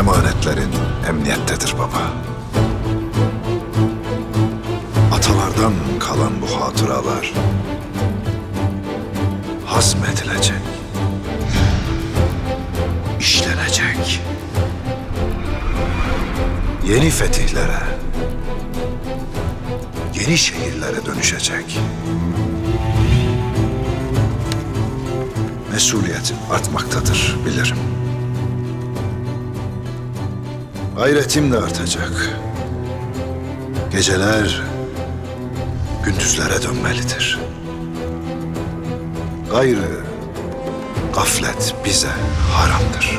Emanetlerin emniyettedir baba. Atalardan kalan bu hatıralar hazmedilecek, işlenecek. Yeni fetihlere, yeni şehirlere dönüşecek. Mesuliyetim artmaktadır bilirim. Gayretim de artacak. Geceler gündüzlere dönmelidir. Gayrı gaflet bize haramdır.